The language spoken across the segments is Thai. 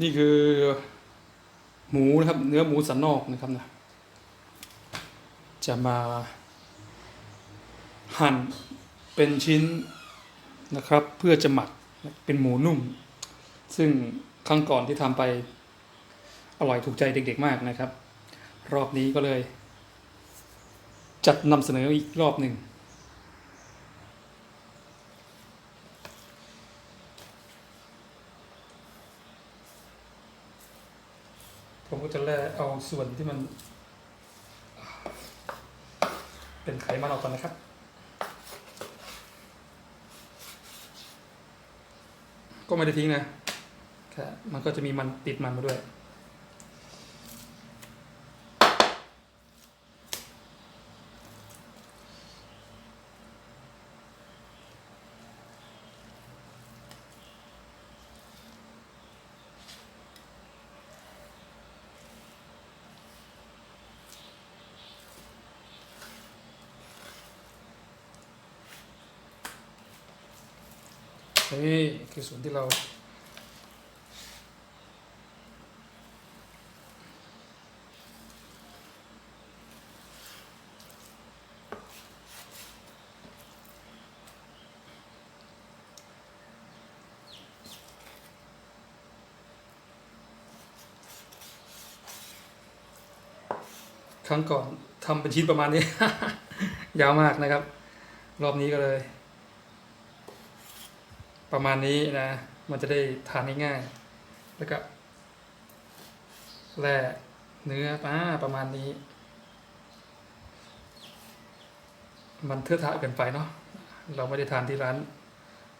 นี่คือหมูนะครับ เนื้อหมูสันนอกนะครับนะจะมาหั่นเป็นชิ้นนะครับ เพื่อจะหมักเป็นหมูนุ่ม ซึ่งครั้งก่อนที่ทำไปอร่อยถูกใจเด็ก ๆ มากนะครับ รอบนี้ก็เลย จัดนำเสนออีกรอบหนึ่ง ผมก็จะแล่เอาส่วนที่มัน เป็นไขมันออกก่อนนะครับ ก็ไม่ได้ทิ้งนะแค่มันก็จะมีมันติดมันมาด้วย นี่คือส่วนที่เราครั้งก่อนทำเป็นชิ้นประมาณนี้ ยาวมากนะครับ รอบนี้ก็เลย ประมาณนี้นะ มันจะได้ทานง่ายๆแล้วก็แร่เนื้อป้าประมาณนี้ มันเทือะทะเกินไปเนาะเราไม่ได้ทานที่ร้าน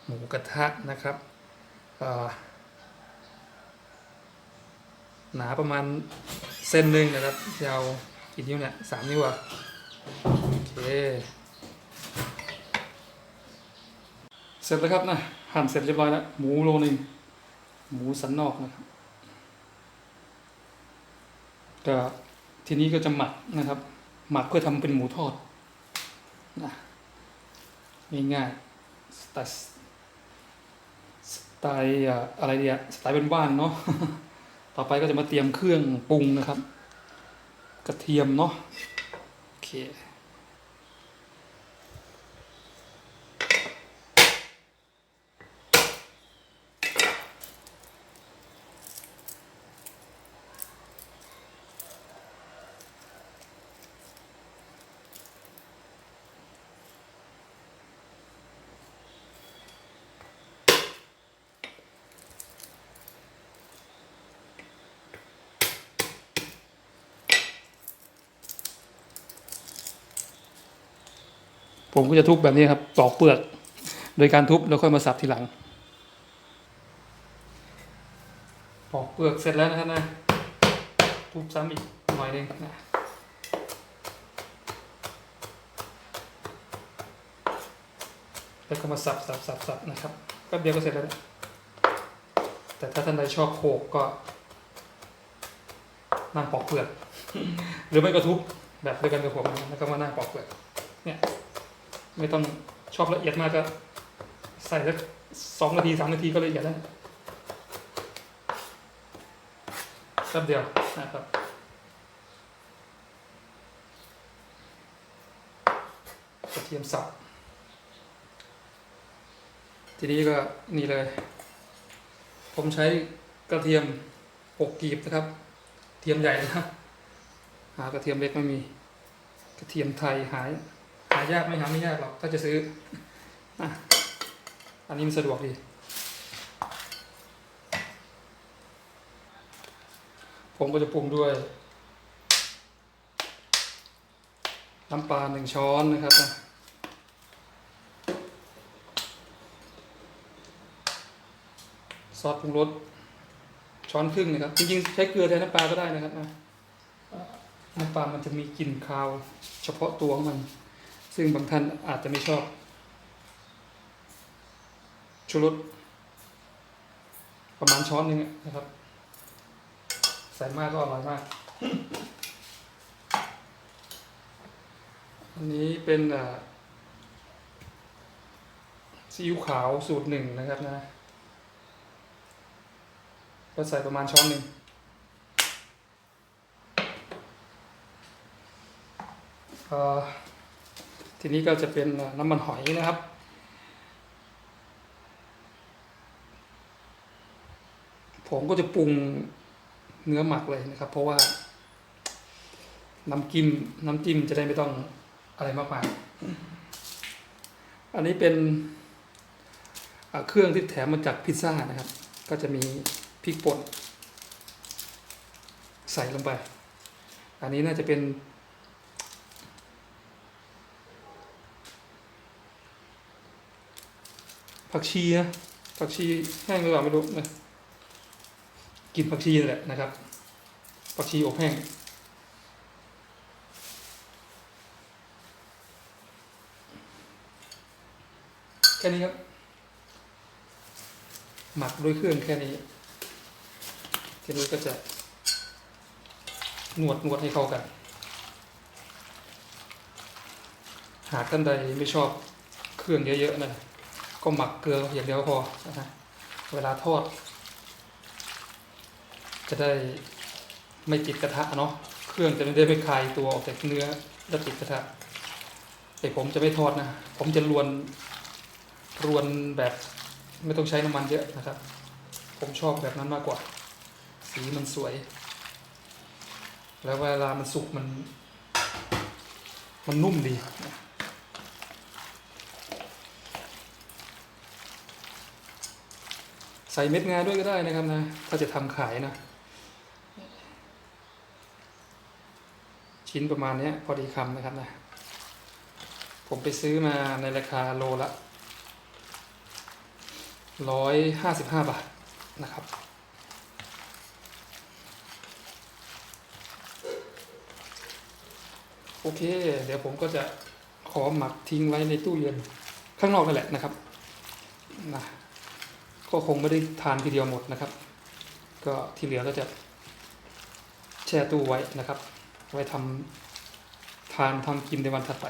หมูกระทะนะครับหนาประมาณเส้นหนึ่งนะครับ ยาวกี่นิ้วเนี่ยสามนิ้วอะโอเค เสร็จแล้วครับนะ หั่นเสร็จเรียบร้อยแล้ว หมูโลนึงหมูสันนอกนะครับก็ทีนี้ก็จะหมักนะครับ หมักเพื่อทำเป็นหมูทอดนะง่ายๆสไตล์สไตล์อะไรเดียสไตล์เป็นบ้านเนาะต่อไปก็จะมาเตรียมเครื่องปรุงนะครับ กระเทียมเนาะโอเค ผมก็จะทุบแบบนี้ครับปอกเปลือก โดยการทุบแล้วค่อยมาสับทีหลัง ปอกเปลือกเสร็จแล้วนะครับนะ ทุบซ้ำอีกหน่อยหนึงนะแล้วก็มาสับสับสับสับนะครับแป๊บเดียวก็เสร็จแล้วนะแต่ถ้าท่านใดชอบโขกก็นั่งปอกเปลือก หรือไม่ก็ทุบแบบเดียวกันกับผมนะแล้วก็มานั่งปอกเปลือกเนี่ย ไม่ต้องชอบละเอียดมากก็ ใส่สักสองนาทีสามนาทีก็ละเอียดแล้วแป๊บเดียวนะครับกระเทียมสับทีนี้ก็นี่เลย ผมใช้กระเทียมหกกีบนะครับ เทียมใหญ่นะหากระเทียมเล็กไม่มี กระเทียมไทยหายายากไม่หาไม่ยากหรอกถ้าจะซื้ออันนี้มันสะดวกดี ผมก็จะปรุงด้วย น้ำปลาหนึ่งช้อนนะครับนะซอสปรุงรสช้อนครึ่งนะครับ จริงๆ ใช้เกลือแทนน้ำปลาก็ได้นะครับนะน้ำปลามันจะมีกลิ่นคาว เฉพาะตัวของมัน ซึ่งบางท่านอาจจะไม่ชอบ ชูรสประมาณช้อนหนึ่งนะครับ ใส่มากก็อร่อยมาก อันนี้เป็นซีอิ๊วขาวสูตรหนึ่งนะครับนะ ก็ใส่ประมาณช้อนหนึ่งอ่อ ทีนี้ก็จะเป็นน้ำมันหอยนะครับผมก็จะปรุงเนื้อหมักเลยนะครับ เพราะว่าน้ำจิ้มน้ำจิ้มจะได้ไม่ต้องอะไรมากมายอันนี้เป็นเครื่องที่แถมมาจากพิซซ่านะครับ ก็จะมีพริกป่นใส่ลงไป อันนี้น่าจะเป็น ผักชีนะผักชีแห้งหรือเปล่าไม่รู้นะกินผักชีนี่แหละนะครับ ผักชีอบแห้งแค่นี้ครับ หมักด้วยเครื่องแค่นี้ทีนี้ก็จะนวดนวดให้เข้ากัน หากท่านใดไม่ชอบเครื่องเยอะๆนะ ก็หมักเกลืออย่างเดียวพอนะฮะเวลาทอด จะได้ไม่ติดกระทะเนาะเครื่องจะไม่ได้ไม่คายตัวออกจากเนื้อแล้วติดกระทะแต่ผมจะไม่ทอดนะ ผมจะรวนรวนแบบไม่ต้องใช้น้ำมันเยอะนะครับ ผมชอบแบบนั้นมากกว่า สีมันสวย แล้วเวลามันสุกมัน มันนุ่มดี ใส่เม็ดงาด้วยก็ได้นะครับนะ ถ้าจะทำขายนะ ชิ้นประมาณนี้พอดีคำนะครับนะ ผมไปซื้อมาในราคาโลละร้อยห้าสิบห้าบาทนะครับโอเค เดี๋ยวผมก็จะขอหมักทิ้งไว้ในตู้เย็นข้างนอกนั่นแหละนะครับนะ ก็คงไม่ได้ทานทีเดียวหมดนะครับ ก็ที่เหลือก็จะแช่ตู้ไว้นะครับ ไว้ทำทานทำกินในวันถัดไป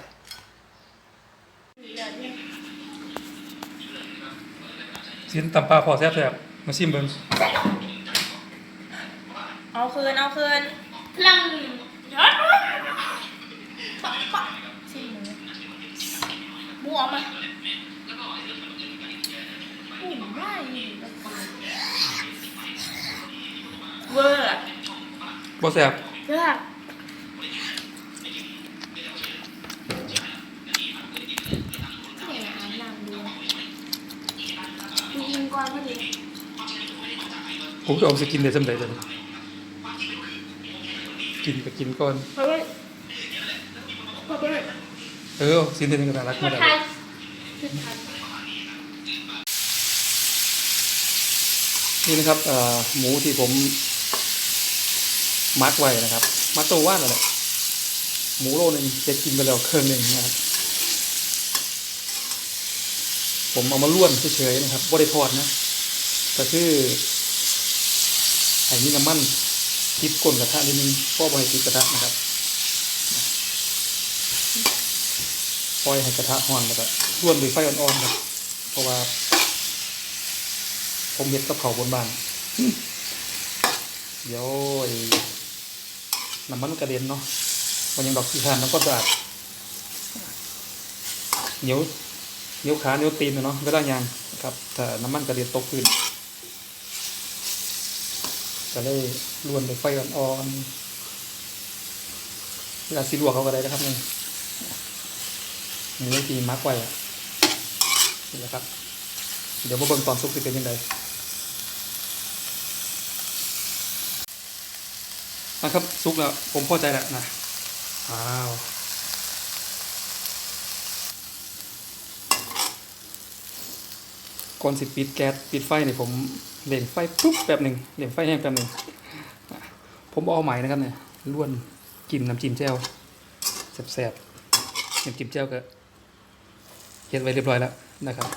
ชิ้นตำปลาพอแซ่บๆมาชิมเบิ้งเอาคืน เอาคืนพลังยอด ปะปะชิมหมูหมูออกมาอุ่นได้เวอร์อะ พอแซ่บเลือกที่ไหนอาบน้ำดูดูยิงก่อนพอดีผมจะเอาสกินได้สำเร็จเลยกินก็กินก่อนเพราะว่าเพราะว่าเออสินเทนก็น่ารักสุมาดกท้ายสุดท้ายนี่นะครับเอ่อหมูที่ผม มัดไว้นะครับ มัดตัวว่านนั่นแหละหมูโลนึงจะกินไปแล้วเครื่องหนึ่งนะครับ ผมเอามาล้วนเฉยๆนะครับบ่ได้ทอดนะก็คือไอ้นี่น้ำมันติดก้นกระทะนิดนึงเพราะบ่ให้ติดกระทะนะครับปล่อยให้กระทะร้อนแล้วก็ล้วนด้วยไฟอ่อนๆครับ เพราะว่า ผมเห็ดกับเขาบนบ้านเดี๋ยวไอ้ น้ำมันกระเด็นเนาะมันยังดอกขี้ทานน้ำก็สะอาดเหนียวเหนียวขาเหนียวตีนเนาะก็ได้ยังนะครับถ้าน้ำมันกระเด็นตกพื้นก็เลยลวนด้วยไฟอ่อนๆเวลาสีลวกเขาก็ได้นะครับนี่หมูที่มักไว้นี่แหละครับ เดี๋ยวมาเบิ่งตอนสุกสิเป็นยังไง นะครับซุกแล้วผมพอใจแล้วนะอ้าวก่อนสิปิดแก๊สปิดไฟเนี่ยผมเล่นไฟปุ๊บแป๊บหนึ่งเล่นไฟแห้งแป๊บหนึ่งอะผมเอาใหม่นะครับเนี่ยล้วนกินน้ำจิ้มแจ่วแซ่บๆน้ำจิ้มแจ่วก็เฮ็ดไว้เรียบร้อยแล้วนะครับ